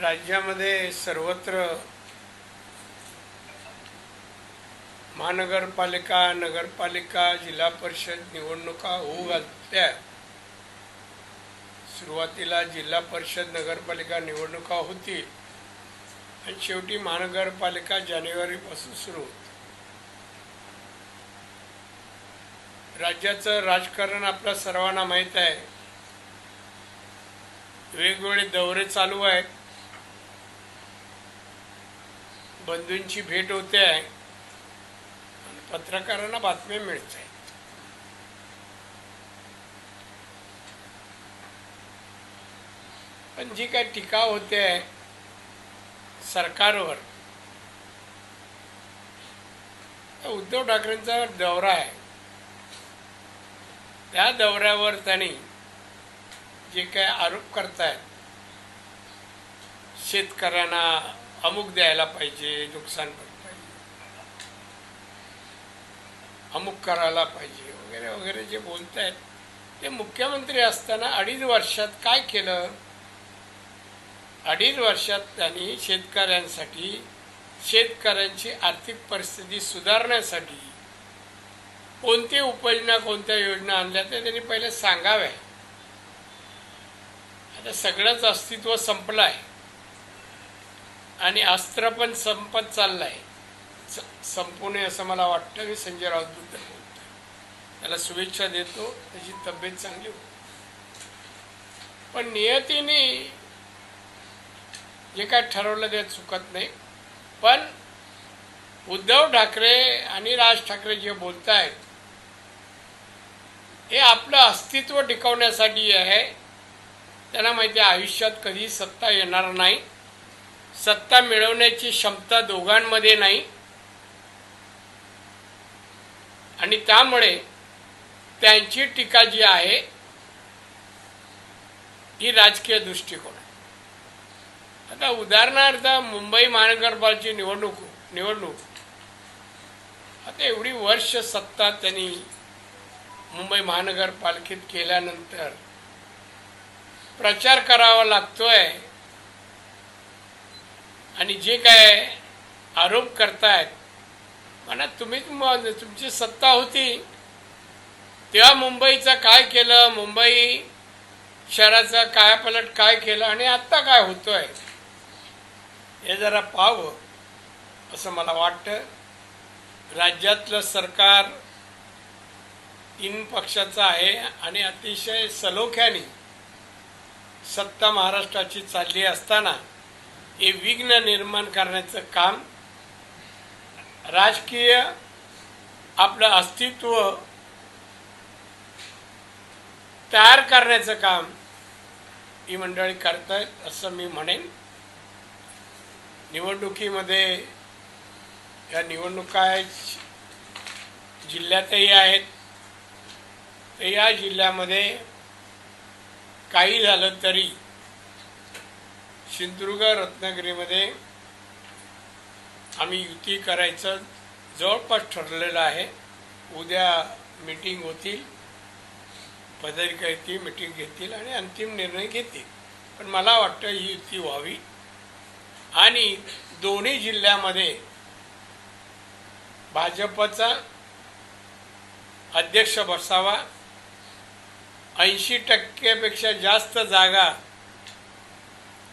राज्यामध्ये सर्वत्र महानगरपालिका नगरपालिका जिल्हा परिषद निवडणुका होऊ घातल्या सुरुवातीला जिल्हा परिषद नगरपालिका निवडणुका होती आणि शेवटी महानगरपालिका जानेवारीपासून सुरू होत. राज्याचं राजकारण आपल्या सर्वांना माहीत आहे. वेगवेगळे दौरे चालू आहेत. बंधूंची भेट होते आहे. आणि पत्रकारांना बातम्या मिळत आहेत. पण जी काही टीका होते आहे सरकारवर उद्धव ठाकरेंचा दौरा आहे. त्या दौऱ्यावर त्यांनी जे काय आरोप करतायत शेतकऱ्यांना अमुक द्यायला पाहिजे नुकसान पाहिजे. अमुक करायला पाहिजे वगैरे वगैरे जे बोलतायत. ते मुख्यमंत्री असताना अडीच वर्षात काय केलं? अडीच वर्षात त्यांनी शेतकऱ्यांसाठी शेतकऱ्यांची आर्थिक परिस्थिती सुधारण्यासाठी कोणते उपाययोजना कोणत्या योजना आणल्या त्या त्यांनी पहिले सांगाव्या. आता सगळंच अस्तित्व संपलं आहे आणि अस्त्र पण संपत चाललं आहे संपू नये असं मला वाटतं मी संजय राऊत त्याला शुभेच्छा देतो. त्याची तब्येत चांगली होती पण नियतीने जे काय ठरवलं ते चुकत नाही. पण उद्धव ठाकरे आणि राज ठाकरे जे बोलत आहेत हे आपलं अस्तित्व टिकवण्यासाठी आहे. त्यांना माहिती आहे आयुष्यात कधी सत्ता येणार नाही. सत्ता मिळवण्याची क्षमता दोघांमध्ये नाही. आणि त्यामुळे त्यांची टीका जी आहे ही राजकीय दृष्टिकोन आता उदाहरणार्थ मुंबई महानगरपालिकेची निवडणूक निवडणूक. आता एवढी वर्ष सत्ता त्यांनी मुंबई महानगरपालिकेत केल्यानंतर प्रचार करावा लागतोय. आणि जे काय आरोप करतायत म्हणा तुम्ही तुमची सत्ता होती तेव्हा मुंबईचं काय केलं मुंबई शहराचा कायापलट काय केलं आणि आत्ता काय होतोय हे जरा पाहावं असं मला वाटतं. राज्यातलं सरकार तीन पक्षाचं आहे आणि अतिशय सलोख्याने सत्ता महाराष्ट्राची चालली असताना हे विघ्न निर्माण करण्याचं काम राजकीय आपलं अस्तित्व तयार करण्याचं काम ही मंडळी करतायत असं मी म्हणेन. निवडणुकीमध्ये या निवडणुका जिल्ह्यातही आहेत. तर या जिल्ह्यामध्ये काही झालं तरी सिंधुदुर्ग रत्नागिरीमध्ये आम्ही युती करायचं जवळपास ठरलेलं आहे. उद्या मीटिंग होतील. पदाधिकारी ती मीटिंग घेतील आणि अंतिम निर्णय घेतील. पण मला वाटतं ही युती व्हावी. आणि दोन्ही जिल्ह्यामध्ये भाजपचा अध्यक्ष बसावा. ऐंशी टक्क्यापेक्षा जास्त जागा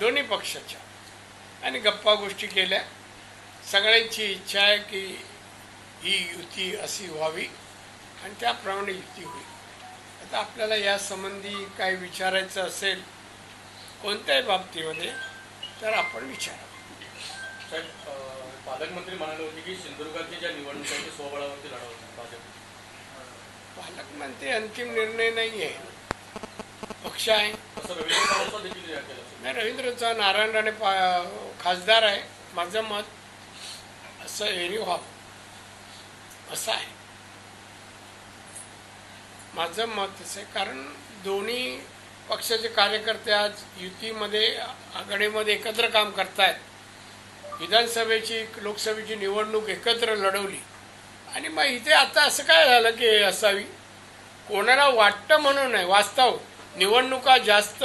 दोन्ही पक्षाच्या. आणि गप्पा गोष्टी केल्या. सगळ्यांची इच्छा आहे की ही युती अशी व्हावी आणि त्याप्रमाणे युती होईल. आता आपल्याला या संबंधी काय विचारायचं असेल कोणत्याही बाबतीमध्ये तर आपण विचारा. साहेब पालकमंत्री म्हणाले होते की सिंधुदुर्गातल्या ज्या निवडणुका स्वबळावरती भाजप. पालकमंत्री अंतिम निर्णय नाही आहे पक्ष आहे. असं रवींद्र नाही रवींद्रचा नारायण राणे पा खासदार आहे माझं मत असं एरी व्हावं. असं आहे. माझं मत असं आहे कारण दोन्ही पक्षाचे कार्यकर्ते आज युतीमध्ये आघाडीमध्ये एकत्र काम करतायत. विधानसभेची लोकसभेची निवडणूक एकत्र लढवली. आणि मग इथे आता असं काय झालं की असावी? कोणाला वाटतं म्हणून नाही वास्तव. निवडणुका जास्त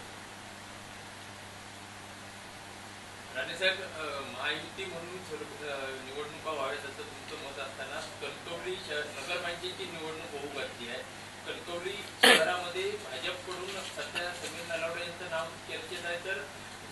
राणेसाहेब साहेब महायुती म्हणून निवडणुका व्हाव्यात असं तुमचं मत असताना कणकवली शहर नगरपालिकेची निवडणूक होऊ घातली आहे. कणकवली शहरामध्ये भाजपकडून सध्या समीर नलावडे यांचं नाव चर्चेत आहे. तर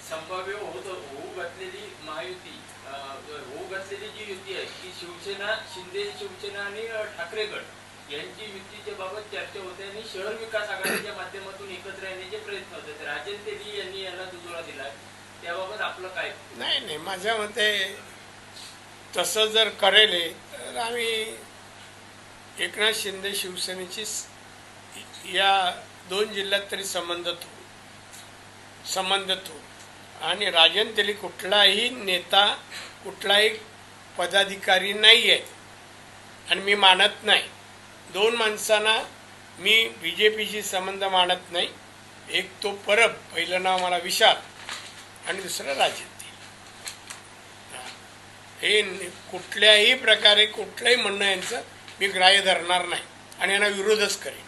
संभाव्य होत होऊ घातलेली महायुती होऊ घातलेली जी युती आहे ती शिवसेना शिंदे शिवसेना आणि ठाकरे गट यांची युतीच्या बाबत चर्चा होते आणि शहर विकास आघाडीच्या माध्यमातून एकत्र येण्याचे प्रयत्न होते. राजेंद्र राजन तेली यांनी याला दुजोरा दिला त्याबाबत आपलं काय? नाही नाही माझ्या मते तसं जर करेल तर आम्ही एकनाथ शिंदे शिवसेनेची या दोन जिल्ह्यात तरी संबंध तो संबंध ठेवू आणि राजन तेली कुठलाही नेता कुठलाही पदाधिकारी नाही आहेत आणि मी मानत नाही. दोन माणसांना मी बी जे पीशी संबंध मानत नाही. एक तो परब पहिलं नाव मला विशाल. आणि दुसरं राजन हे कुठल्याही प्रकारे कुठलंही म्हणणं यांचं मी ग्राह्य धरणार नाही आणि यांना विरोधच करेन.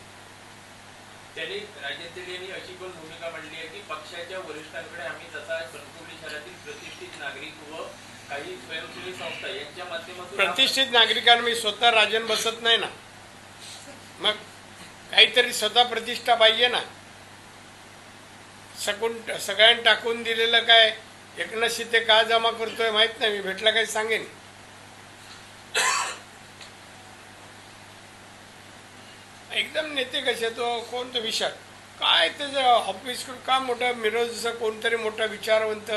त्यांनी राजन यांनी अशी पण भूमिका मांडली आहे की पक्षाच्या वरिष्ठांकडे आम्ही तसा कणकवली शहरातील प्रतिष्ठित नागरिक व काही स्वयंसेवी संस्था यांच्या माध्यमातून प्रतिष्ठित नागरिकांना मी स्वतः राजन बसत नाही ना. मग काहीतरी स्वतः प्रतिष्ठा पाहिजे ना. सकून सगळ्यांनी टाकून दिलेलं काय? एकनाथ शिंदे का जमा करतोय माहीत नाही. मी भेटला काही सांगेन. एकदम नेते कसे तो? कोणतं विचार काय त्याचं ऑफिस का मोठा मिरज कोणतरी मोठा विचारवंत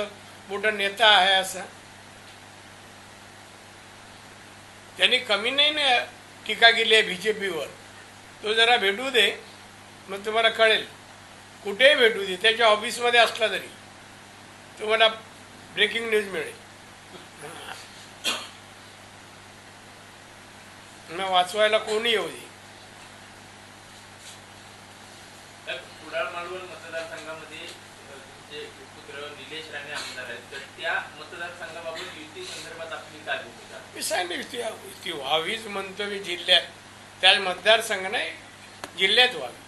मोठा नेता आहे असा? त्यांनी कमी नाही ना टीका केली आहे बी जे पीवर तो जरा भेटू दे. मग तुम्हाला कळेल. कुठेही भेटू दे त्याच्या ऑफिसमध्ये असला तरी. तुम्हाला ब्रेकिंग न्यूज मिळेल. मग वाचवायला कोणी येऊ दे. तर कुडाळ मालवण मतदारसंघामध्ये अ, तुमचे पुत्र निलेश राणे आमदार आहेत. तर त्या मतदारसंघाबाबत युती संदर्भात आपली काय भूमिका? मी सांगितलं ती ती व्हावीच म्हणतो मी जिल्ह्यात. त्या मतदारसंघ नाही जिल्ह्यात व्हावी.